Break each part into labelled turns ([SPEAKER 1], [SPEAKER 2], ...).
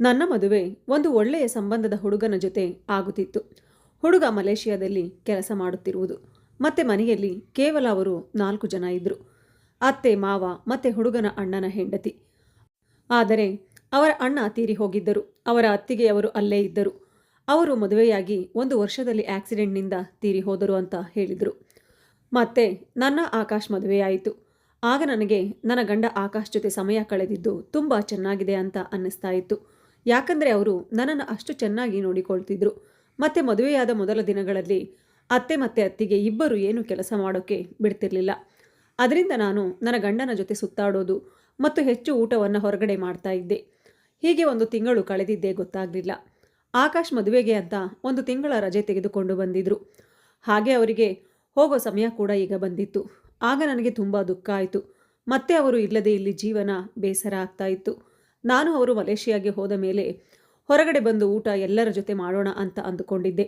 [SPEAKER 1] ನನ್ನ ಮದುವೆ ಒಂದು ಒಳ್ಳೆಯ ಸಂಬಂಧದ ಹುಡುಗನ ಜೊತೆ ಆಗುತ್ತಿತ್ತು. ಹುಡುಗ ಮಲೇಷಿಯಾದಲ್ಲಿ ಕೆಲಸ ಮಾಡುತ್ತಿರುವುದು. ಮತ್ತೆ ಮನೆಯಲ್ಲಿ ಕೇವಲ ಅವರು ನಾಲ್ಕು ಜನ ಇದ್ದರು ಅತ್ತೆ, ಮಾವ ಮತ್ತೆ ಹುಡುಗನ ಅಣ್ಣನ ಹೆಂಡತಿ. ಆದರೆ ಅವರ ಅಣ್ಣ ತೀರಿ ಹೋಗಿದ್ದರು. ಅವರ ಅತ್ತಿಗೆಯವರು ಅಲ್ಲೇ ಇದ್ದರು. ಅವರು ಮದುವೆಯಾಗಿ ಒಂದು ವರ್ಷದಲ್ಲಿ ಆಕ್ಸಿಡೆಂಟ್ನಿಂದ ತೀರಿ ಹೋದರು ಅಂತ ಹೇಳಿದರು. ಮತ್ತೆ ನನ್ನ ಆಕಾಶ್ ಮದುವೆಯಾಯಿತು. ಆಗ ನನಗೆ ನನ್ನ ಗಂಡ ಆಕಾಶ್ ಜೊತೆ ಸಮಯ ಕಳೆದಿದ್ದು ತುಂಬ ಚೆನ್ನಾಗಿದೆ ಅಂತ ಅನ್ನಿಸ್ತಾ ಇತ್ತು. ಯಾಕಂದರೆ ಅವರು ನನ್ನನ್ನು ಅಷ್ಟು ಚೆನ್ನಾಗಿ ನೋಡಿಕೊಳ್ತಿದ್ರು. ಮತ್ತೆ ಮದುವೆಯಾದ ಮೊದಲ ದಿನಗಳಲ್ಲಿ ಅತ್ತೆ ಮತ್ತೆ ಅತ್ತಿಗೆ ಇಬ್ಬರು ಏನು ಕೆಲಸ ಮಾಡೋಕ್ಕೆ ಬಿಡ್ತಿರ್ಲಿಲ್ಲ. ಅದರಿಂದ ನಾನು ನನ್ನ ಗಂಡನ ಜೊತೆ ಸುತ್ತಾಡೋದು ಮತ್ತು ಹೆಚ್ಚು ಊಟವನ್ನು ಹೊರಗಡೆ ಮಾಡ್ತಾ ಇದ್ದೆ. ಹೀಗೆ ಒಂದು ತಿಂಗಳು ಕಳೆದಿದ್ದೇ ಗೊತ್ತಾಗಲಿಲ್ಲ. ಆಕಾಶ್ ಮದುವೆಗೆ ಅಂತ ಒಂದು ತಿಂಗಳ ರಜೆ ತೆಗೆದುಕೊಂಡು ಬಂದಿದ್ರು. ಹಾಗೆ ಅವರಿಗೆ ಹೋಗೋ ಸಮಯ ಕೂಡ ಈಗ ಬಂದಿತ್ತು. ಆಗ ನನಗೆ ತುಂಬ ದುಃಖ ಆಯಿತು. ಮತ್ತೆ ಅವರು ಇಲ್ಲದೆ ಇಲ್ಲಿ ಜೀವನ ಬೇಸರ ಆಗ್ತಾ ಇತ್ತು. ನಾನು ಅವರು ಮಲೇಷಿಯಾಗೆ ಹೋದ ಮೇಲೆ ಹೊರಗಡೆ ಬಂದು ಊಟ ಎಲ್ಲರ ಜೊತೆ ಮಾಡೋಣ ಅಂತ ಅಂದುಕೊಂಡಿದ್ದೆ.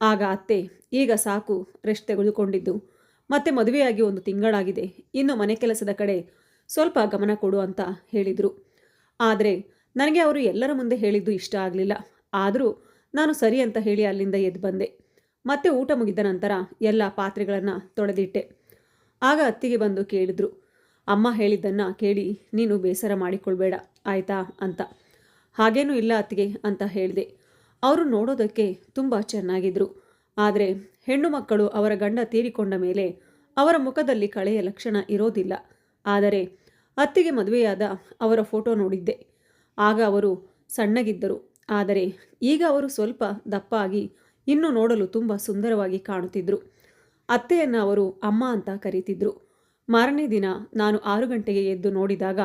[SPEAKER 1] ಆಗ ಅತ್ತೆ, ಈಗ ಸಾಕು, ರೆಸ್ಟ್ ತೆಗೆದುಕೊಂಡಿದ್ದು. ಮತ್ತೆ ಮದುವೆಯಾಗಿ ಒಂದು ತಿಂಗಳಾಗಿದೆ. ಇನ್ನು ಮನೆ ಕೆಲಸದ ಕಡೆ ಸ್ವಲ್ಪ ಗಮನ ಕೊಡು ಅಂತ ಹೇಳಿದರು. ಆದರೆ ನನಗೆ ಅವರು ಎಲ್ಲರ ಮುಂದೆ ಹೇಳಿದ್ದು ಇಷ್ಟ ಆಗಲಿಲ್ಲ. ಆದರೂ ನಾನು ಸರಿ ಅಂತ ಹೇಳಿ ಅಲ್ಲಿಂದ ಎದ್ದು ಬಂದೆ. ಮತ್ತೆ ಊಟ ಮುಗಿದ ನಂತರ ಎಲ್ಲ ಪಾತ್ರೆಗಳನ್ನು ತೊಳೆದಿಟ್ಟೆ. ಆಗ ಅತ್ತಿಗೆ ಬಂದು ಕೇಳಿದರು, ಅಮ್ಮ ಹೇಳಿದ್ದನ್ನು ಕೇಳಿ ನೀನು ಬೇಸರ ಮಾಡಿಕೊಳ್ಬೇಡ. ಆಯಿತಾ ಅಂತ. ಹಾಗೇನೂ ಇಲ್ಲ ಅತ್ತಿಗೆ ಅಂತ ಹೇಳಿದೆ. ಅವರು ನೋಡೋದಕ್ಕೆ ತುಂಬ ಚೆನ್ನಾಗಿದ್ದರು ಆದರೆ ಹೆಣ್ಣು ಮಕ್ಕಳು ಅವರ ಗಂಡ ತೀರಿಕೊಂಡ ಮೇಲೆ ಅವರ ಮುಖದಲ್ಲಿ ಕಳೆಯ ಲಕ್ಷಣ ಇರೋದಿಲ್ಲ. ಆದರೆ ಅತ್ತಿಗೆ ಮದುವೆಯಾದ ಅವರ ಫೋಟೋ ನೋಡಿದ್ದೆ. ಆಗ ಅವರು ಸಣ್ಣಗಿದ್ದರು. ಆದರೆ ಈಗ ಅವರು ಸ್ವಲ್ಪ ದಪ್ಪಾಗಿ ಇನ್ನೂ ನೋಡಲು ತುಂಬ ಸುಂದರವಾಗಿ ಕಾಣುತ್ತಿದ್ದರು ಅತ್ತೆಯನ್ನು ಅವರು ಅಮ್ಮ ಅಂತ ಕರೀತಿದ್ರು. ಮಾರನೇ ದಿನ ನಾನು ಆರು ಗಂಟೆಗೆ ಎದ್ದು ನೋಡಿದಾಗ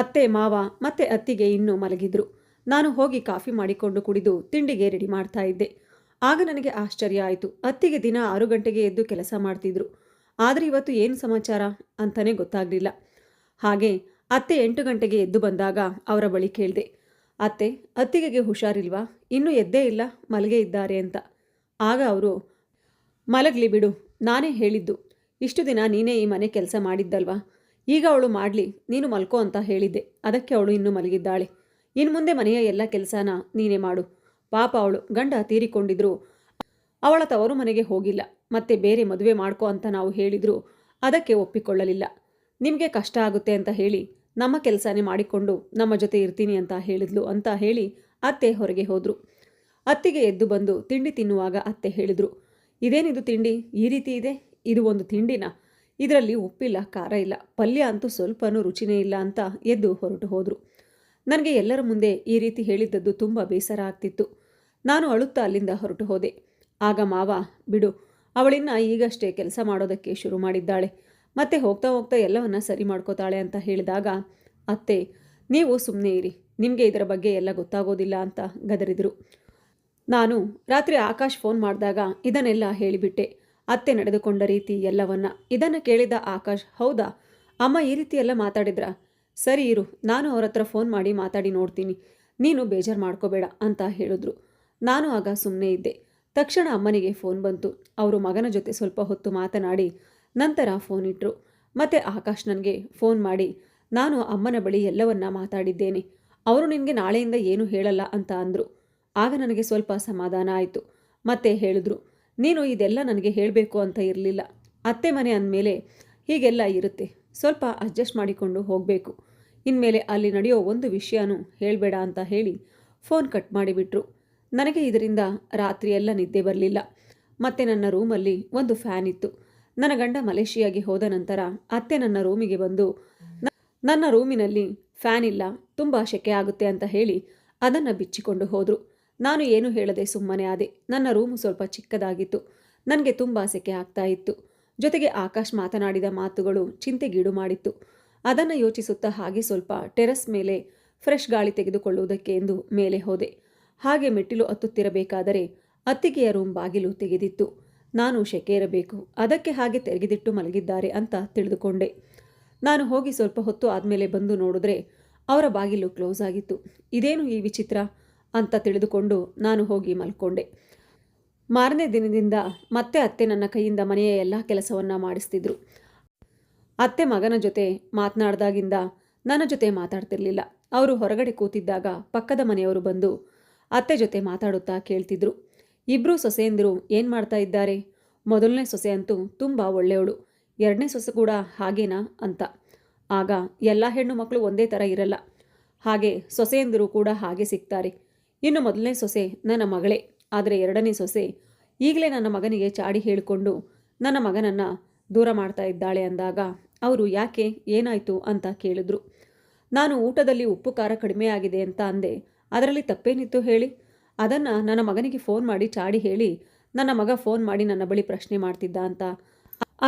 [SPEAKER 1] ಅತ್ತೆ, ಮಾವ ಮತ್ತೆ ಅತ್ತಿಗೆ ಇನ್ನೂ ಮಲಗಿದ್ರು. ನಾನು ಹೋಗಿ ಕಾಫಿ ಮಾಡಿಕೊಂಡು ಕುಡಿದು ತಿಂಡಿಗೆ ರೆಡಿ ಮಾಡ್ತಾ ಇದ್ದೆ. ಆಗ ನನಗೆ ಆಶ್ಚರ್ಯ ಆಯಿತು. ಅತ್ತಿಗೆ ದಿನ ಆರು ಗಂಟೆಗೆ ಎದ್ದು ಕೆಲಸ ಮಾಡ್ತಿದ್ರು. ಆದರೆ ಇವತ್ತು ಏನು ಸಮಾಚಾರ ಅಂತಲೇ ಗೊತ್ತಾಗಲಿಲ್ಲ. ಹಾಗೆ ಅತ್ತೆ ಎಂಟು ಗಂಟೆಗೆ ಎದ್ದು ಬಂದಾಗ ಅವರ ಬಳಿ ಕೇಳಿದೆ, ಅತ್ತೆ, ಅತ್ತಿಗೆಗೆ ಹುಷಾರಿಲ್ವಾ? ಇನ್ನೂ ಎದ್ದೇ ಇಲ್ಲ, ಮಲಗೆ ಇದ್ದಾರೆ ಅಂತ. ಆಗ ಅವರು, ಮಲಗಲಿ ಬಿಡು, ನಾನೇ ಹೇಳಿದ್ದು. ಇಷ್ಟು ದಿನ ನೀನೇ ಈ ಮನೆ ಕೆಲಸ ಮಾಡಿದ್ದಲ್ವಾ? ಈಗ ಅವಳು ಮಾಡಲಿ, ನೀನು ಮಲ್ಕೋ ಅಂತ ಹೇಳಿದ್ದೆ. ಅದಕ್ಕೆ ಅವಳು ಇನ್ನೂ ಮಲಗಿದ್ದಾಳೆ. ಇನ್ನು ಮುಂದೆ ಮನೆಯ ಎಲ್ಲ ಕೆಲಸನ ನೀನೇ ಮಾಡು. ಪಾಪ ಅವಳು, ಗಂಡ ತೀರಿಕೊಂಡಿದ್ರು. ಅವಳ ತವರು ಮನೆಗೆ ಹೋಗಿಲ್ಲ. ಮತ್ತೆ ಬೇರೆ ಮದುವೆ ಮಾಡ್ಕೋ ಅಂತ ನಾವು ಹೇಳಿದ್ರು. ಅದಕ್ಕೆ ಒಪ್ಪಿಕೊಳ್ಳಲಿಲ್ಲ. ನಿಮಗೆ ಕಷ್ಟ ಆಗುತ್ತೆ ಅಂತ ಹೇಳಿ, ನಮ್ಮ ಕೆಲಸನೇ ಮಾಡಿಕೊಂಡು ನಮ್ಮ ಜೊತೆ ಇರ್ತೀನಿ ಅಂತ ಹೇಳಿದ್ಲು ಅಂತ ಹೇಳಿ ಅತ್ತೆ ಹೊರಗೆ ಹೋದರು. ಅತ್ತಿಗೆ ಎದ್ದು ಬಂದು ತಿಂಡಿ ತಿನ್ನುವಾಗ ಅತ್ತೆ ಹೇಳಿದರು, ಇದೇನಿದು ತಿಂಡಿ? ಈ ರೀತಿ ಇದೆ? ಇದು ಒಂದು ತಿಂಡಿನ? ಇದರಲ್ಲಿ ಉಪ್ಪಿಲ್ಲ, ಖಾರ ಇಲ್ಲ, ಪಲ್ಯ ಅಂತೂ ಸ್ವಲ್ಪನೂ ರುಚಿನೇ ಇಲ್ಲ ಅಂತ ಎದ್ದು ಹೊರಟು ಹೋದರು. ನನಗೆ ಎಲ್ಲರ ಮುಂದೆ ಈ ರೀತಿ ಹೇಳಿದ್ದದ್ದು ತುಂಬ ಬೇಸರ ಆಗ್ತಿತ್ತು. ನಾನು ಅಳುತ್ತಾ ಅಲ್ಲಿಂದ ಹೊರಟು ಹೋದೆ. ಆಗ ಮಾವ, ಬಿಡು, ಅವಳಿನ್ನ ಈಗಷ್ಟೇ ಕೆಲಸ ಮಾಡೋದಕ್ಕೆ ಶುರು ಮಾಡಿದ್ದಾಳೆ. ಮತ್ತೆ ಹೋಗ್ತಾ ಹೋಗ್ತಾ ಎಲ್ಲವನ್ನ ಸರಿ ಮಾಡ್ಕೋತಾಳೆ ಅಂತ ಹೇಳಿದಾಗ, ಅತ್ತೆ, ನೀವು ಸುಮ್ಮನೆ ಇರಿ. ನಿಮಗೆ ಇದರ ಬಗ್ಗೆ ಎಲ್ಲ ಗೊತ್ತಾಗೋದಿಲ್ಲ ಅಂತ ಗದರಿದರು. ನಾನು ರಾತ್ರಿ ಆಕಾಶ್ ಫೋನ್ ಮಾಡಿದಾಗ ಇದನ್ನೆಲ್ಲ ಹೇಳಿಬಿಟ್ಟೆ. ಅತ್ತೆ ನಡೆದುಕೊಂಡ ರೀತಿ ಎಲ್ಲವನ್ನ ಇದನ್ನು ಕೇಳಿದ ಆಕಾಶ್, ಹೌದಾ? ಅಮ್ಮ ಈ ರೀತಿ ಎಲ್ಲ ಮಾತಾಡಿದ್ರ? ಸರಿ ಇರು, ನಾನು ಅವ್ರ ಹತ್ರ ಫೋನ್ ಮಾಡಿ ಮಾತಾಡಿ ನೋಡ್ತೀನಿ. ನೀನು ಬೇಜಾರು ಮಾಡ್ಕೋಬೇಡ ಅಂತ ಹೇಳಿದ್ರು. ನಾನು ಆಗ ಸುಮ್ಮನೆ ಇದ್ದೆ. ತಕ್ಷಣ ಅಮ್ಮನಿಗೆ ಫೋನ್ ಬಂತು. ಅವರು ಮಗನ ಜೊತೆ ಸ್ವಲ್ಪ ಹೊತ್ತು ಮಾತನಾಡಿ ನಂತರ ಫೋನ್ ಇಟ್ಟರು ಮತ್ತೆ ಆಕಾಶ್ ನನಗೆ ಫೋನ್ ಮಾಡಿ, ನಾನು ಅಮ್ಮನ ಬಳಿ ಎಲ್ಲವನ್ನ ಮಾತಾಡಿದ್ದೇನೆ. ಅವರು ನಿನಗೆ ನಾಳೆಯಿಂದ ಏನು ಹೇಳಲ್ಲ ಅಂತ ಅಂದರು. ಆಗ ನನಗೆ ಸ್ವಲ್ಪ ಸಮಾಧಾನ ಆಯಿತು. ಮತ್ತೆ ಹೇಳಿದ್ರು ನೀನು ಇದೆಲ್ಲ ನನಗೆ ಹೇಳಬೇಕು ಅಂತ ಇರಲಿಲ್ಲ. ಅತ್ತೆ ಮನೆ ಅಂದಮೇಲೆ ಹೀಗೆಲ್ಲ ಇರುತ್ತೆ. ಸ್ವಲ್ಪ ಅಡ್ಜಸ್ಟ್ ಮಾಡಿಕೊಂಡು ಹೋಗಬೇಕು. ಇನ್ಮೇಲೆ ಅಲ್ಲಿ ನಡೆಯೋ ಒಂದು ವಿಷಯನೂ ಹೇಳಬೇಡ ಅಂತ ಹೇಳಿ ಫೋನ್ ಕಟ್ ಮಾಡಿಬಿಟ್ರು. ನನಗೆ ಇದರಿಂದ ರಾತ್ರಿಯೆಲ್ಲ ನಿದ್ದೆ ಬರಲಿಲ್ಲ. ಮತ್ತೆ ನನ್ನ ರೂಮಲ್ಲಿ ಒಂದು ಫ್ಯಾನ್ ಇತ್ತು. ನನ್ನ ಗಂಡ ಮಲೇಷಿಯಾಗೆ ಹೋದ ನಂತರ ಅತ್ತೆ ನನ್ನ ರೂಮಿಗೆ ಬಂದು ನನ್ನ ರೂಮಿನಲ್ಲಿ ಫ್ಯಾನ್ ಇಲ್ಲ, ತುಂಬ ಸೆಕೆ ಆಗುತ್ತೆ ಅಂತ ಹೇಳಿ ಅದನ್ನು ಬಿಚ್ಚಿಕೊಂಡು ಹೋದರು. ನಾನು ಏನು ಹೇಳದೆ ಸುಮ್ಮನೆ ಆದೆ. ನನ್ನ ರೂಮು ಸ್ವಲ್ಪ ಚಿಕ್ಕದಾಗಿತ್ತು. ನನಗೆ ತುಂಬ ಸೆಕೆ ಆಗ್ತಾ ಇತ್ತು. ಜೊತೆಗೆ ಆಕಾಶ್ ಮಾತನಾಡಿದ ಮಾತುಗಳು ಚಿಂತೆಗೀಡು ಮಾಡಿತ್ತು. ಅದನ್ನು ಯೋಚಿಸುತ್ತಾ ಹಾಗೆ ಸ್ವಲ್ಪ ಟೆರಸ್ ಮೇಲೆ ಫ್ರೆಶ್ ಗಾಳಿ ತೆಗೆದುಕೊಳ್ಳುವುದಕ್ಕೆ ಎಂದು ಮೇಲೆ ಹೋದೆ. ಹಾಗೆ ಮೆಟ್ಟಿಲು ಹತ್ತುತ್ತಿರಬೇಕಾದರೆ ಅತ್ತಿಗೆಯ ರೂಮ್ ಬಾಗಿಲು ತೆಗೆದಿತ್ತು. ನಾನು ಶೆಕೆ ಇರಬೇಕು ಅದಕ್ಕೆ ಹಾಗೆ ತೆರೆಗಿದಿಟ್ಟು ಮಲಗಿದ್ದಾರೆ ಅಂತ ತಿಳಿದುಕೊಂಡೆ. ನಾನು ಹೋಗಿ ಸ್ವಲ್ಪ ಹೊತ್ತು ಆದಮೇಲೆ ಬಂದು ನೋಡಿದ್ರೆ ಅವರ ಬಾಗಿಲು ಕ್ಲೋಸ್ ಆಗಿತ್ತು. ಇದೇನು ಈ ವಿಚಿತ್ರ? ಅಂತ ತಿಳಿದುಕೊಂಡು ನಾನು ಹೋಗಿ ಮಲ್ಕೊಂಡೆ. ಮಾರನೇ ದಿನದಿಂದ ಮತ್ತೆ ಅತ್ತೆ ನನ್ನ ಕೈಯಿಂದ ಮನೆಯ ಎಲ್ಲ ಕೆಲಸವನ್ನು ಮಾಡಿಸ್ತಿದ್ರು. ಅತ್ತೆ ಮಗನ ಜೊತೆ ಮಾತನಾಡಿದಾಗಿಂದ ನನ್ನ ಜೊತೆ ಮಾತಾಡ್ತಿರ್ಲಿಲ್ಲ. ಅವರು ಹೊರಗಡೆ ಕೂತಿದ್ದಾಗ ಪಕ್ಕದ ಮನೆಯವರು ಬಂದು ಅತ್ತೆ ಜೊತೆ ಮಾತಾಡುತ್ತಾ ಕೇಳ್ತಿದ್ರು. ಇಬ್ಬರೂ ಸೊಸೆಯಂದಿರು ಏನು ಮಾಡ್ತಾ ಇದ್ದಾರೆ? ಮೊದಲನೇ ಸೊಸೆ ಅಂತೂ ತುಂಬ ಒಳ್ಳೆಯವಳು. ಎರಡನೇ ಸೊಸೆ ಕೂಡ ಹಾಗೇನಾ ಅಂತ. ಆಗ ಎಲ್ಲ ಹೆಣ್ಣು ಮಕ್ಕಳು ಒಂದೇ ಥರ ಇರಲ್ಲ. ಹಾಗೆ ಸೊಸೆಯಂದಿರು ಕೂಡ ಹಾಗೆ ಸಿಗ್ತಾರೆ. ಇನ್ನು ಮೊದಲನೇ ಸೊಸೆ ನನ್ನ ಮಗಳೇ. ಆದರೆ ಎರಡನೇ ಸೊಸೆ ಈಗಲೇ ನನ್ನ ಮಗನಿಗೆ ಚಾಡಿ ಹೇಳಿಕೊಂಡು ನನ್ನ ಮಗನನ್ನು ದೂರ ಮಾಡ್ತಾ ಇದ್ದಾಳೆ ಅಂದಾಗ ಅವರು ಯಾಕೆ ಏನಾಯಿತು ಅಂತ ಕೇಳಿದ್ರು. ನಾನು ಊಟದಲ್ಲಿ ಉಪ್ಪು ಖಾರ ಕಡಿಮೆ ಆಗಿದೆ ಅಂತ ಅಂದೆ. ಅದರಲ್ಲಿ ತಪ್ಪೇನಿತ್ತು ಹೇಳಿ? ಅದನ್ನು ನನ್ನ ಮಗನಿಗೆ ಫೋನ್ ಮಾಡಿ ಚಾಡಿ ಹೇಳಿ, ನನ್ನ ಮಗ ಫೋನ್ ಮಾಡಿ ನನ್ನ ಬಳಿ ಪ್ರಶ್ನೆ ಮಾಡ್ತಿದ್ದ ಅಂತ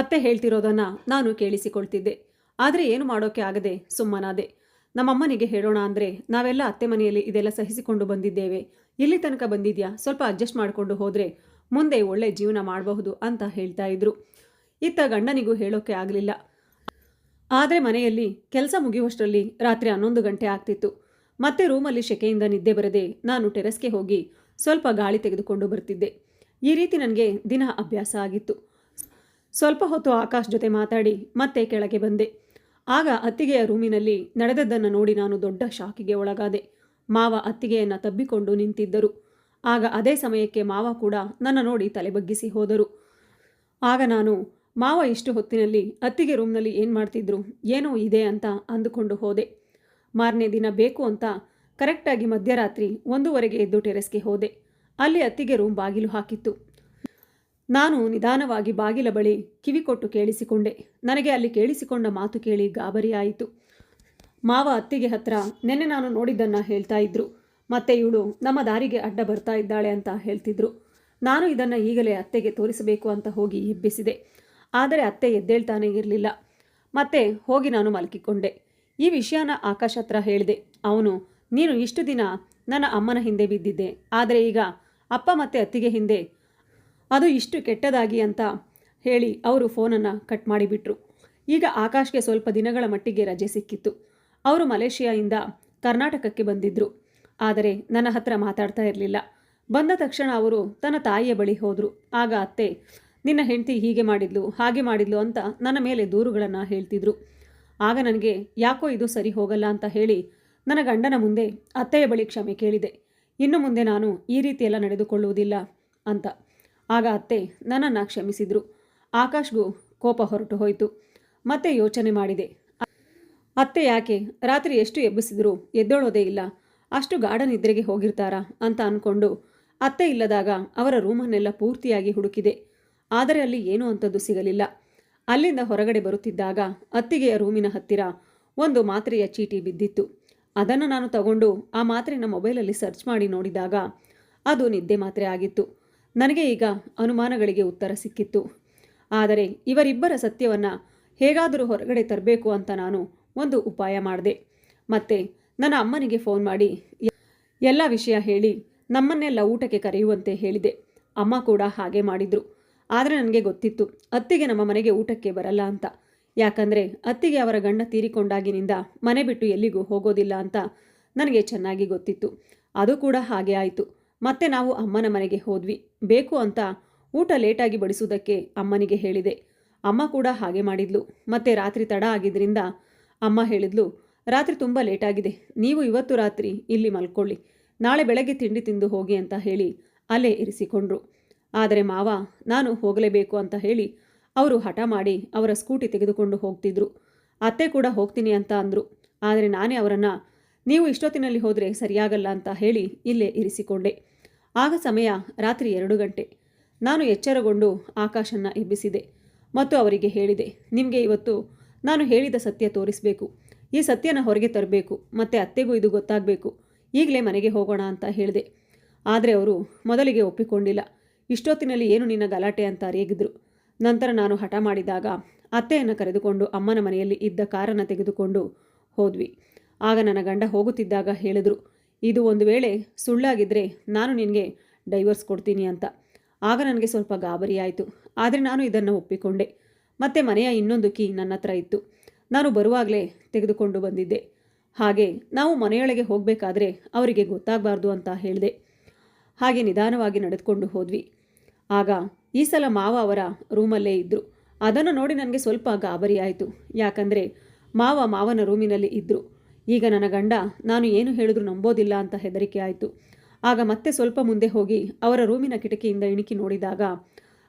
[SPEAKER 1] ಅತ್ತೆ ಹೇಳ್ತಿರೋದನ್ನು ನಾನು ಕೇಳಿಸಿಕೊಳ್ತಿದ್ದೆ. ಆದರೆ ಏನು ಮಾಡೋಕ್ಕೆ ಆಗದೆ ಸುಮ್ಮನಾದೆ. ನಮ್ಮಮ್ಮನಿಗೆ ಹೇಳೋಣ ಅಂದರೆ ನಾವೆಲ್ಲ ಅತ್ತೆ ಮನೆಯಲ್ಲಿ ಇದೆಲ್ಲ ಸಹಿಸಿಕೊಂಡು ಬಂದಿದ್ದೇವೆ. ಇಲ್ಲಿ ತನಕ ಬಂದಿದ್ಯಾ? ಸ್ವಲ್ಪ ಅಡ್ಜಸ್ಟ್ ಮಾಡಿಕೊಂಡು ಹೋದರೆ ಮುಂದೆ ಒಳ್ಳೆ ಜೀವನ ಮಾಡಬಹುದು ಅಂತ ಹೇಳ್ತಾ ಇದ್ರು. ಇತ್ತ ಗಂಡನಿಗೂ ಹೇಳೋಕೆ ಆಗಲಿಲ್ಲ. ಆದರೆ ಮನೆಯಲ್ಲಿ ಕೆಲಸ ಮುಗಿಯುವಷ್ಟರಲ್ಲಿ ರಾತ್ರಿ ಹನ್ನೊಂದು ಗಂಟೆ ಆಗ್ತಿತ್ತು. ಮತ್ತೆ ರೂಮಲ್ಲಿ ಶೆಕೆಯಿಂದ ನಿದ್ದೆ ಬರದೆ ನಾನು ಟೆರೆಸ್ಗೆ ಹೋಗಿ ಸ್ವಲ್ಪ ಗಾಳಿ ತೆಗೆದುಕೊಂಡು ಬರ್ತಿದ್ದೆ. ಈ ರೀತಿ ನನಗೆ ದಿನ ಅಭ್ಯಾಸ ಆಗಿತ್ತು. ಸ್ವಲ್ಪ ಹೊತ್ತು ಆಕಾಶ್ ಜೊತೆ ಮಾತಾಡಿ ಮತ್ತೆ ಕೆಳಗೆ ಬಂದೆ. ಆಗ ಅತ್ತಿಗೆಯ ರೂಮಿನಲ್ಲಿ ನಡೆದದ್ದನ್ನು ನೋಡಿ ನಾನು ದೊಡ್ಡ ಶಾಕಿಗೆ ಒಳಗಾದೆ. ಮಾವ ಅತ್ತಿಗೆಯನ್ನು ತಬ್ಬಿಕೊಂಡು ನಿಂತಿದ್ದರು. ಆಗ ಅದೇ ಸಮಯಕ್ಕೆ ಮಾವ ಕೂಡ ನನ್ನ ನೋಡಿ ತಲೆ ಬಗ್ಗಿಸಿ ಹೋದರು. ಆಗ ನಾನು, ಮಾವ ಇಷ್ಟು ಹೊತ್ತಿನಲ್ಲಿ ಅತ್ತಿಗೆ ರೂಮ್ನಲ್ಲಿ ಏನು ಮಾಡ್ತಿದ್ರು? ಏನೋ ಇದೆ ಅಂತ ಅಂದುಕೊಂಡು ಹೋದೆ. ಮಾರನೇ ದಿನ ಬೇಕು ಅಂತ ಕರೆಕ್ಟಾಗಿ ಮಧ್ಯರಾತ್ರಿ ಒಂದೂವರೆಗೆ ಎದ್ದು ಟೆರೆಸ್ಗೆ ಹೋದೆ. ಅಲ್ಲಿ ಅತ್ತಿಗೆ ರೂಮ್ ಬಾಗಿಲು ಹಾಕಿತ್ತು. ನಾನು ನಿಧಾನವಾಗಿ ಬಾಗಿಲ ಬಳಿ ಕಿವಿಕೊಟ್ಟು ಕೇಳಿಸಿಕೊಂಡೆ. ನನಗೆ ಅಲ್ಲಿ ಕೇಳಿಸಿಕೊಂಡ ಮಾತು ಕೇಳಿ ಗಾಬರಿಯಾಯಿತು. ಮಾವ ಅತ್ತಿಗೆ ಹತ್ರ ನಿನ್ನೆ ನಾನು ನೋಡಿದ್ದನ್ನು ಹೇಳ್ತಾ ಇದ್ರು. ಮತ್ತೆ ಇವಳು ನಮ್ಮ ದಾರಿಗೆ ಅಡ್ಡ ಬರ್ತಾ ಇದ್ದಾಳೆ ಅಂತ ಹೇಳ್ತಿದ್ರು. ನಾನು ಇದನ್ನು ಈಗಲೇ ಅತ್ತೆಗೆ ತೋರಿಸಬೇಕು ಅಂತ ಹೋಗಿ ಎಬ್ಬಿಸಿದೆ. ಆದರೆ ಅತ್ತೆ ಎದ್ದೇಳ್ತಾನೆ ಇರಲಿಲ್ಲ. ಮತ್ತೆ ಹೋಗಿ ನಾನು ಮಲಗಿಕೊಂಡೆ. ಈ ವಿಷಯನ ಆಕಾಶ್ ಹತ್ರ ಹೇಳಿದೆ. ಅವನು, ನೀನು ಇಷ್ಟು ದಿನ ನನ್ನ ಅಮ್ಮನ ಹಿಂದೆ ಬಿದ್ದಿದ್ದೆ. ಆದರೆ ಈಗ ಅಪ್ಪ ಮತ್ತೆ ಅತ್ತಿಗೆ ಹಿಂದೆ ಅದು ಇಷ್ಟು ಕೆಟ್ಟದಾಗಿ ಅಂತ ಹೇಳಿ ಅವರು ಫೋನನ್ನು ಕಟ್ ಮಾಡಿಬಿಟ್ರು. ಈಗ ಆಕಾಶ್ಗೆ ಸ್ವಲ್ಪ ದಿನಗಳ ಮಟ್ಟಿಗೆ ರಜೆ ಸಿಕ್ಕಿತ್ತು. ಅವರು ಮಲೇಷಿಯಾಯಿಂದ ಕರ್ನಾಟಕಕ್ಕೆ ಬಂದಿದ್ದರು ಆದರೆ ನನ್ನ ಹತ್ರ ಮಾತಾಡ್ತಾ ಇರಲಿಲ್ಲ. ಬಂದ ತಕ್ಷಣ ಅವರು ತನ್ನ ತಾಯಿಯ ಬಳಿ ಹೋದರು. ಆಗ ಅತ್ತೆ, ನಿನ್ನ ಹೆಂಡತಿ ಹೀಗೆ ಮಾಡಿದ್ಲು, ಹಾಗೆ ಮಾಡಿದ್ಲು ಅಂತ ನನ್ನ ಮೇಲೆ ದೂರುಗಳನ್ನು ಹೇಳ್ತಿದ್ರು. ಆಗ ನನಗೆ ಯಾಕೋ ಇದು ಸರಿ ಹೋಗಲ್ಲ ಅಂತ ಹೇಳಿ ನನ್ನ ಗಂಡನ ಮುಂದೆ ಅತ್ತೆಯ ಬಳಿ ಕ್ಷಮೆ ಕೇಳಿದೆ. ಇನ್ನು ಮುಂದೆ ನಾನು ಈ ರೀತಿಯೆಲ್ಲ ನಡೆದುಕೊಳ್ಳುವುದಿಲ್ಲ ಅಂತ ಆಗ ಅತ್ತೆ ನನ್ನನ್ನು ಕ್ಷಮಿಸಿದರು. ಆಕಾಶ್ಗೂ ಕೋಪ ಹೊರಟು ಹೋಯಿತು. ಮತ್ತೆ ಯೋಚನೆ ಮಾಡಿದೆ. ಅತ್ತೆ ಯಾಕೆ ರಾತ್ರಿ ಎಷ್ಟು ಎಬ್ಬಿಸಿದ್ರು ಎದ್ದೇಳೋದೇ ಇಲ್ಲ. ಅಷ್ಟು ಗಾಢ ನಿದ್ರೆಗೆ ಹೋಗಿರ್ತಾರಾ ಅಂತ ಅಂದ್ಕೊಂಡು ಅತ್ತೆ ಇಲ್ಲದಾಗ ಅವರ ರೂಮನ್ನೆಲ್ಲ ಪೂರ್ತಿಯಾಗಿ ಹುಡುಕಿದೆ. ಆದರೆ ಅಲ್ಲಿ ಏನೂ ಅಂಥದ್ದು ಸಿಗಲಿಲ್ಲ. ಅಲ್ಲಿಂದ ಹೊರಗಡೆ ಬರುತ್ತಿದ್ದಾಗ ಅತ್ತಿಗೆಯ ರೂಮಿನ ಹತ್ತಿರ ಒಂದು ಮಾತ್ರೆಯ ಚೀಟಿ ಬಿದ್ದಿತ್ತು. ಅದನ್ನು ನಾನು ತಗೊಂಡು ಆ ಮಾತ್ರೆನ ಮೊಬೈಲಲ್ಲಿ ಸರ್ಚ್ ಮಾಡಿ ನೋಡಿದಾಗ ಅದು ನಿದ್ದೆ ಮಾತ್ರೆ ಆಗಿತ್ತು. ನನಗೆ ಈಗ ಅನುಮಾನಗಳಿಗೆ ಉತ್ತರ ಸಿಕ್ಕಿತ್ತು. ಆದರೆ ಇವರಿಬ್ಬರ ಸತ್ಯವನ್ನು ಹೇಗಾದರೂ ಹೊರಗಡೆ ತರಬೇಕು ಅಂತ ನಾನು ಒಂದು ಉಪಾಯ ಮಾಡಿದೆ. ಮತ್ತೆ ನನ್ನ ಅಮ್ಮನಿಗೆ ಫೋನ್ ಮಾಡಿ ಎಲ್ಲ ವಿಷಯ ಹೇಳಿ ನಮ್ಮನ್ನೆಲ್ಲ ಊಟಕ್ಕೆ ಕರೆಯುವಂತೆ ಹೇಳಿದೆ. ಅಮ್ಮ ಕೂಡ ಹಾಗೆ ಮಾಡಿದ್ರು. ಆದರೆ ನನಗೆ ಗೊತ್ತಿತ್ತು, ಅತ್ತಿಗೆ ನಮ್ಮ ಮನೆಗೆ ಊಟಕ್ಕೆ ಬರಲ್ಲ ಅಂತ. ಯಾಕಂದರೆ ಅತ್ತಿಗೆ ಅವರ ಗಂಡ ತೀರಿಕೊಂಡಾಗಿನಿಂದ ಮನೆ ಬಿಟ್ಟು ಎಲ್ಲಿಗೂ ಹೋಗೋದಿಲ್ಲ ಅಂತ ನನಗೆ ಚೆನ್ನಾಗಿ ಗೊತ್ತಿತ್ತು. ಅದು ಕೂಡ ಹಾಗೆ ಆಯಿತು. ಮತ್ತೆ ನಾವು ಅಮ್ಮನ ಮನೆಗೆ ಹೋದ್ವಿ. ಬೇಕು ಅಂತ ಊಟ ಲೇಟಾಗಿ ಬಡಿಸುವುದಕ್ಕೆ ಅಮ್ಮನಿಗೆ ಹೇಳಿದೆ. ಅಮ್ಮ ಕೂಡ ಹಾಗೆ ಮಾಡಿದ್ಲು. ಮತ್ತೆ ರಾತ್ರಿ ತಡ ಆಗಿದ್ದರಿಂದ ಅಮ್ಮ ಹೇಳಿದ್ಲು, ರಾತ್ರಿ ತುಂಬ ಲೇಟಾಗಿದೆ. ನೀವು ಇವತ್ತು ರಾತ್ರಿ ಇಲ್ಲಿ ಮಲ್ಕೊಳ್ಳಿ. ನಾಳೆ ಬೆಳಗ್ಗೆ ತಿಂಡಿ ತಿಂದು ಹೋಗಿ ಅಂತ ಹೇಳಿ ಅಲ್ಲೇ ಇರಿಸಿಕೊಂಡ್ರು. ಆದರೆ ಮಾವ, ನಾನು ಹೋಗಲೇಬೇಕು ಅಂತ ಹೇಳಿ ಅವರು ಹಠ ಮಾಡಿ ಅವರ ಸ್ಕೂಟಿ ತೆಗೆದುಕೊಂಡು ಹೋಗ್ತಿದ್ರು. ಅತ್ತೆ ಕೂಡ ಹೋಗ್ತೀನಿ ಅಂತ ಅಂದರು. ಆದರೆ ನಾನೇ ಅವರನ್ನು, ನೀವು ಇಷ್ಟೊತ್ತಿನಲ್ಲಿ ಹೋದರೆ ಸರಿಯಾಗಲ್ಲ ಅಂತ ಹೇಳಿ ಇಲ್ಲೇ ಇರಿಸಿಕೊಂಡೆ. ಆಗ ಸಮಯ ರಾತ್ರಿ ಎರಡು ಗಂಟೆ. ನಾನು ಎಚ್ಚರಗೊಂಡು ಆಕಾಶನ್ನ ಎಬ್ಬಿಸಿದೆ ಮತ್ತು ಅವರಿಗೆ ಹೇಳಿದೆ, ನಿಮಗೆ ಇವತ್ತು ನಾನು ಹೇಳಿದ ಸತ್ಯ ತೋರಿಸಬೇಕು. ಈ ಸತ್ಯನ ಹೊರಗೆ ತರಬೇಕು. ಮತ್ತು ಅತ್ತೆಗೂ ಇದು ಗೊತ್ತಾಗಬೇಕು. ಈಗಲೇ ಮನೆಗೆ ಹೋಗೋಣ ಅಂತ ಹೇಳಿದೆ. ಆದರೆ ಅವರು ಮೊದಲಿಗೆ ಒಪ್ಪಿಕೊಂಡಿಲ್ಲ. ಇಷ್ಟೊತ್ತಿನಲ್ಲಿ ಏನು ನಿನ್ನ ಗಲಾಟೆ ಅಂತ ರೇಗಿದ್ರು ನಂತರ ನಾನು ಹಠ ಮಾಡಿದಾಗ ಅತ್ತೆಯನ್ನು ಕರೆದುಕೊಂಡು ಅಮ್ಮನ ಮನೆಯಲ್ಲಿ ಇದ್ದ ಕಾರನ್ನು ತೆಗೆದುಕೊಂಡು ಹೋದ್ವಿ. ಆಗ ನನ್ನ ಗಂಡ ಹೋಗುತ್ತಿದ್ದಾಗ ಹೇಳಿದ್ರು ಇದು ಒಂದು ವೇಳೆ ಸುಳ್ಳಾಗಿದ್ದರೆ ನಾನು ನಿನಗೆ ಡೈವರ್ಸ್ ಕೊಡ್ತೀನಿ ಅಂತ. ಆಗ ನನಗೆ ಸ್ವಲ್ಪ ಗಾಬರಿ ಆಯಿತು. ಆದರೆ ನಾನು ಇದನ್ನು ಒಪ್ಪಿಕೊಂಡೆ. ಮತ್ತೆ ಮನೆಯ ಇನ್ನೊಂದು ಕೀ ನನ್ನ ಹತ್ರ ಇತ್ತು. ನಾನು ಬರುವಾಗಲೇ ತೆಗೆದುಕೊಂಡು ಬಂದಿದ್ದೆ. ಹಾಗೆ ನಾವು ಮನೆಯೊಳಗೆ ಹೋಗಬೇಕಾದ್ರೆ ಅವರಿಗೆ ಗೊತ್ತಾಗಬಾರ್ದು ಅಂತ ಹೇಳಿದೆ. ಹಾಗೆ ನಿಧಾನವಾಗಿ ನಡೆದುಕೊಂಡು ಹೋದ್ವಿ. ಆಗ ಈ ಸಲ ಮಾವ ಅವರ ರೂಮಲ್ಲೇ ಇದ್ದರು ಅದನ್ನು ನೋಡಿ ನನಗೆ ಸ್ವಲ್ಪ ಗಾಬರಿ ಆಯಿತು. ಯಾಕಂದರೆ ಮಾವ ಮಾವನ ರೂಮಿನಲ್ಲಿ ಇದ್ದರು ಈಗ ನನ್ನ ಗಂಡ, ನಾನು ಏನು ಹೇಳಿದ್ರು ನಂಬೋದಿಲ್ಲ ಅಂತ ಹೆದರಿಕೆ ಆಯಿತು. ಆಗ ಮತ್ತೆ ಸ್ವಲ್ಪ ಮುಂದೆ ಹೋಗಿ ಅವರ ರೂಮಿನ ಕಿಟಕಿಯಿಂದ ಇಣುಕಿ ನೋಡಿದಾಗ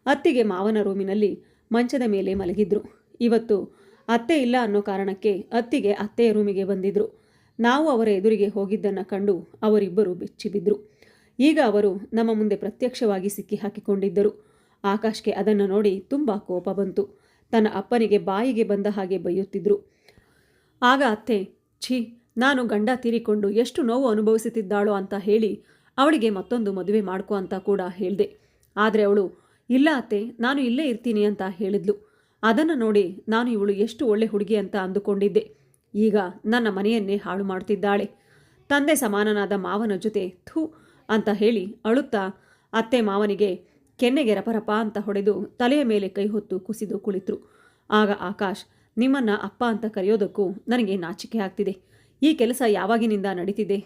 [SPEAKER 1] ಅತ್ತಿಗೆ ಮಾವನ ರೂಮಿನಲ್ಲಿ ಮಂಚದ ಮೇಲೆ ಮಲಗಿದ್ರು. ಇವತ್ತು ಅತ್ತೆ ಇಲ್ಲ ಅನ್ನೋ ಕಾರಣಕ್ಕೆ ಅತ್ತಿಗೆ ಅತ್ತೆಯ ರೂಮಿಗೆ ಬಂದಿದ್ರು. ನಾವು ಅವರ ಎದುರಿಗೆ ಹೋಗಿದ್ದನ್ನು ಕಂಡು ಅವರಿಬ್ಬರು ಬೆಚ್ಚಿಬಿದ್ರು. ಈಗ ಅವರು ನಮ್ಮ ಮುಂದೆ ಪ್ರತ್ಯಕ್ಷವಾಗಿ ಸಿಕ್ಕಿ ಹಾಕಿಕೊಂಡಿದ್ದರು. ಆಕಾಶ್ಗೆ ಅದನ್ನು ನೋಡಿ ತುಂಬ ಕೋಪ ಬಂತು. ತನ್ನ ಅಪ್ಪನಿಗೆ ಬಾಯಿಗೆ ಬಂದ ಹಾಗೆ ಬೈಯುತ್ತಿದ್ರು. ಆಗ ಅತ್ತೆ ಛೀ, ನಾನು ಗಂಡ ತೀರಿಕೊಂಡು ಎಷ್ಟು ನೋವು ಅನುಭವಿಸುತ್ತಿದ್ದಾಳೋ ಅಂತ ಹೇಳಿ ಅವಳಿಗೆ ಮತ್ತೊಂದು ಮದುವೆ ಮಾಡ್ಕೊ ಅಂತ ಕೂಡ ಹೇಳಿದೆ. ಆದರೆ ಅವಳು, ಇಲ್ಲ ಅತ್ತೆ, ನಾನು ಇಲ್ಲೇ ಇರ್ತೀನಿ ಅಂತ ಹೇಳಿದ್ಲು. ಅದನ್ನು ನೋಡಿ ನಾನು ಇವಳು ಎಷ್ಟು ಒಳ್ಳೆ ಹುಡುಗಿ ಅಂತ ಅಂದುಕೊಂಡಿದ್ದೆ. ಈಗ ನನ್ನ ಮನೆಯನ್ನೇ ಹಾಳು ಮಾಡ್ತಿದ್ದಾಳೆ. ತಂದೆ ಸಮಾನನಾದ ಮಾವನ ಜೊತೆ ಥೂ ಅಂತ ಹೇಳಿ ಅಳುತ್ತಾ ಅತ್ತೆ ಮಾವನಿಗೆ, ಕೆನ್ನೆಗೆ ರಪರಪ ಅಂತ ಹೊಡೆದು ತಲೆಯ ಮೇಲೆ ಕೈ ಹೊತ್ತು ಕುಸಿದು ಕುಳಿತರು. ಆಗ ಆಕಾಶ್ ನಿಮ್ಮನ್ನ ಅಪ್ಪ ಅಂತ ಕರೆಯೋದಕ್ಕೂ ನನಗೆ ನಾಚಿಕೆ ಆಗ್ತಿದೆ. ಈ ಕೆಲಸ ಯಾವಾಗಿನಿಂದ ನಡೀತಿದೆ?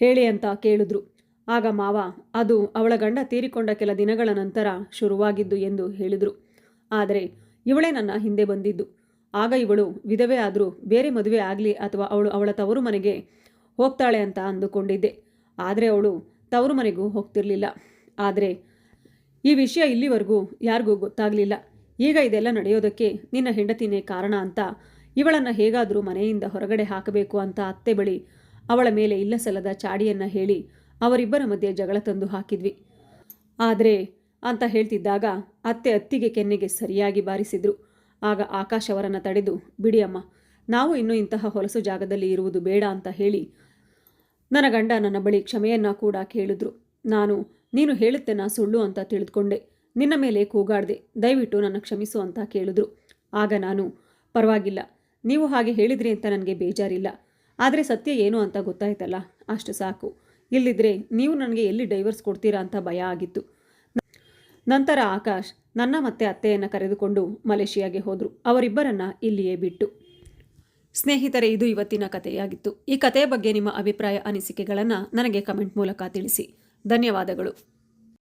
[SPEAKER 1] ಹೇಳಿ ಅಂತ ಕೇಳಿದ್ರು. ಆಗ ಮಾವ, ಅದು ಅವಳ ಗಂಡ ತೀರಿಕೊಂಡ ಕೆಲ ದಿನಗಳ ನಂತರ ಶುರುವಾಗಿದ್ದು ಎಂದು ಹೇಳಿದರು. ಆದರೆ ಇವಳೇ ನನ್ನ ಹಿಂದೆ ಬಂದಿದ್ದು. ಆಗ ಇವಳು ವಿಧವೆ ಆದರೂ ಬೇರೆ ಮದುವೆ ಆಗಲಿ ಅಥವಾ ಅವಳು ಅವಳ ತವರು ಮನೆಗೆ ಹೋಗ್ತಾಳೆ ಅಂತ ಅಂದುಕೊಂಡಿದ್ದೆ. ಆದರೆ ಅವಳು ತವರು ಮನೆಗೂ ಹೋಗ್ತಿರಲಿಲ್ಲ. ಆದರೆ ಈ ವಿಷಯ ಇಲ್ಲಿವರೆಗೂ ಯಾರಿಗೂ ಗೊತ್ತಾಗಲಿಲ್ಲ. ಈಗ ಇದೆಲ್ಲ ನಡೆಯೋದಕ್ಕೆ ನಿನ್ನ ಹೆಂಡತಿನೇ ಕಾರಣ ಅಂತ. ಇವಳನ್ನು ಹೇಗಾದರೂ ಮನೆಯಿಂದ ಹೊರಗಡೆ ಹಾಕಬೇಕು ಅಂತ ಅತ್ತೆ ಬಳಿ ಅವಳ ಮೇಲೆ ಇಲ್ಲ ಸಲ್ಲದ ಚಾಡಿಯನ್ನು ಹೇಳಿ ಅವರಿಬ್ಬರ ಮಧ್ಯೆ ಜಗಳ ತಂದು ಹಾಕಿದ್ವಿ. ಆದರೆ ಅಂತ ಹೇಳ್ತಿದ್ದಾಗ ಅತ್ತೆ ಅತ್ತಿಗೆ ಕೆನ್ನೆಗೆ ಸರಿಯಾಗಿ ಬಾರಿಸಿದ್ರು. ಆಗ ಆಕಾಶ್ ಅವರನ್ನು ತಡೆದು, ಬಿಡಿ ಅಮ್ಮ, ನಾವು ಇನ್ನೂ ಇಂತಹ ಹೊಲಸು ಜಾಗದಲ್ಲಿ ಇರುವುದು ಬೇಡ ಅಂತ ಹೇಳಿ ನನ್ನ ಗಂಡ ನನ್ನ ಬಳಿ ಕ್ಷಮೆಯನ್ನು ಕೂಡ ಕೇಳಿದ್ರು. ನಾನು, ನೀನು ಹೇಳುತ್ತೇನ ಸುಳ್ಳು ಅಂತ ತಿಳಿದುಕೊಂಡೆ. ನಿನ್ನ ಮೇಲೆ ಕೂಗಾಡ್ದೆ. ದಯವಿಟ್ಟು ನನ್ನ ಕ್ಷಮಿಸು ಅಂತ ಕೇಳಿದ್ರು. ಆಗ ನಾನು, ಪರವಾಗಿಲ್ಲ. ನೀವು ಹಾಗೆ ಹೇಳಿದ್ರಿ ಅಂತ ನನಗೆ ಬೇಜಾರಿಲ್ಲ. ಆದರೆ ಸತ್ಯ ಏನು ಅಂತ ಗೊತ್ತಾಯ್ತಲ್ಲ? ಅಷ್ಟು ಸಾಕು. ಇಲ್ಲಿದ್ರೆ ನೀವು ನನಗೆ ಎಲ್ಲಿ ಡೈವರ್ಸ್ ಕೊಡ್ತೀರಾ ಅಂತ ಭಯ ಆಗಿತ್ತು. ನಂತರ ಆಕಾಶ್ ನನ್ನ ಮತ್ತೆ ಅತ್ತೆಯನ್ನು ಕರೆದುಕೊಂಡು ಮಲೇಷಿಯಾಗೆ ಹೋದರು. ಅವರಿಬ್ಬರನ್ನ ಇಲ್ಲಿಯೇ ಬಿಟ್ಟು. ಸ್ನೇಹಿತರೆ, ಇದು ಇವತ್ತಿನ ಕಥೆಯಾಗಿತ್ತು. ಈ ಕಥೆಯ ಬಗ್ಗೆ ನಿಮ್ಮ ಅಭಿಪ್ರಾಯ ಅನಿಸಿಕೆಗಳನ್ನು ನನಗೆ ಕಮೆಂಟ್ ಮೂಲಕ ತಿಳಿಸಿ. ಧನ್ಯವಾದಗಳು.